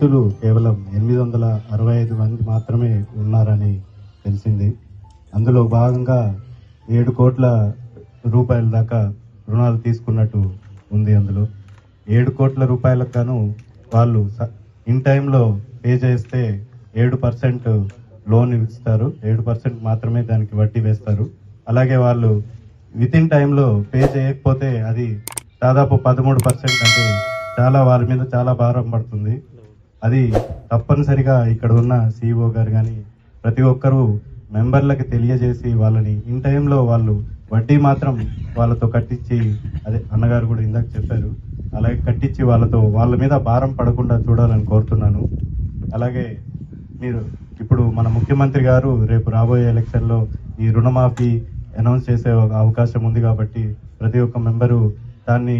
వ్యక్తులు కేవలం ఎనిమిది వందల అరవై ఐదు మంది మాత్రమే ఉన్నారని తెలిసింది. అందులో భాగంగా ఏడు కోట్ల రూపాయల దాకా రుణాలు తీసుకున్నట్టు ఉంది అందులో. ఏడు కోట్ల రూపాయలకు గాను వాళ్ళు ఇన్ టైంలో పే చేస్తే ఏడు పర్సెంట్ లోన్ ఇస్తారు. ఏడు పర్సెంట్ మాత్రమే దానికి వడ్డీ వేస్తారు. అలాగే వాళ్ళు విత్ ఇన్ టైంలో పే చేయకపోతే అది దాదాపు పదమూడు పర్సెంట్ అంటే చాలా వారి మీద చాలా భారం పడుతుంది. అది తప్పనిసరిగా ఇక్కడ ఉన్న సిఇఓ గారు కానీ ప్రతి ఒక్కరూ మెంబర్లకు తెలియజేసి వాళ్ళని ఇన్ టైంలో వాళ్ళు వడ్డీ మాత్రం వాళ్ళతో కట్టించి అదే అన్నగారు కూడా ఇందాక చెప్పారు అలాగే కట్టించి వాళ్ళతో వాళ్ళ మీద భారం పడకుండా చూడాలని కోరుతున్నాను. అలాగే మీరు ఇప్పుడు మన ముఖ్యమంత్రి గారు రేపు రాబోయే ఎలక్షన్లో ఈ రుణమాఫీ అనౌన్స్ చేసే ఒక అవకాశం ఉంది కాబట్టి ప్రతి ఒక్క మెంబరు దాన్ని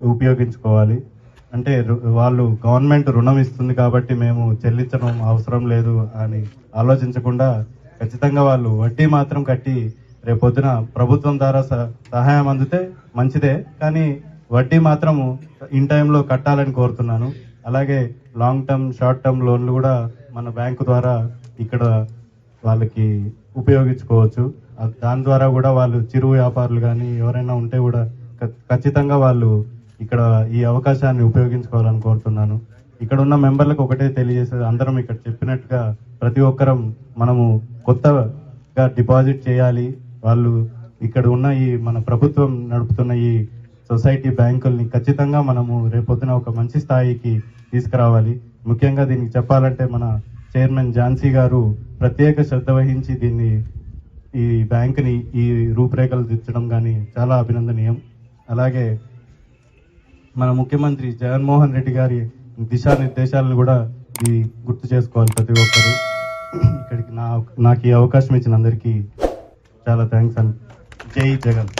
ఉపయోగించుకోవాలి. అంటే వాళ్ళు గవర్నమెంట్ రుణం ఇస్తుంది కాబట్టి మేము చెల్లించడం అవసరం లేదు అని ఆలోచించకుండా ఖచ్చితంగా వాళ్ళు వడ్డీ మాత్రం కట్టి రేపొద్దున ప్రభుత్వం ద్వారా స- సహాయం అందితే మంచిదే. కానీ వడ్డీ మాత్రము ఇన్ టైంలో కట్టాలని కోరుతున్నాను. అలాగే లాంగ్ టర్మ్ షార్ట్ టర్మ్ లోన్లు కూడా మన బ్యాంకు ద్వారా ఇక్కడ వాళ్ళకి ఉపయోగించుకోవచ్చు. దాని ద్వారా కూడా వాళ్ళు చిరు వ్యాపారులు కానీ ఎవరైనా ఉంటే కూడా ఖచ్చితంగా వాళ్ళు ఇక్కడ ఈ అవకాశాన్ని ఉపయోగించుకోవాలని కోరుతున్నాను. ఇక్కడ ఉన్న మెంబర్లకు ఒకటే తెలియజేసేది అందరం ఇక్కడ చెప్పినట్టుగా ప్రతి ఒక్కరం మనము కొత్తగా డిపాజిట్ చేయాలి. వాళ్ళు ఇక్కడ ఉన్న ఈ మన ప్రభుత్వం నడుపుతున్న ఈ సొసైటీ బ్యాంకుల్ని ఖచ్చితంగా మనము రేపొద్దున ఒక మంచి స్థాయికి తీసుకురావాలి. ముఖ్యంగా దీనికి చెప్పాలంటే మన చైర్మన్ ఝాన్సీ గారు ప్రత్యేక శ్రద్ధ వహించి దీన్ని ఈ బ్యాంకుని ఈ రూపురేఖలు తెచ్చడం కానీ చాలా అభినందనీయం. అలాగే మన ముఖ్యమంత్రి జగన్మోహన్ రెడ్డి గారి దిశానిర్దేశాలను కూడా ఈ గుర్తు చేసుకోవాలి ప్రతి ఒక్కరు. ఇక్కడికి నా నాకు ఈ అవకాశం ఇచ్చిన అందరికీ చాలా థ్యాంక్స్ అండ్ జై జగన్.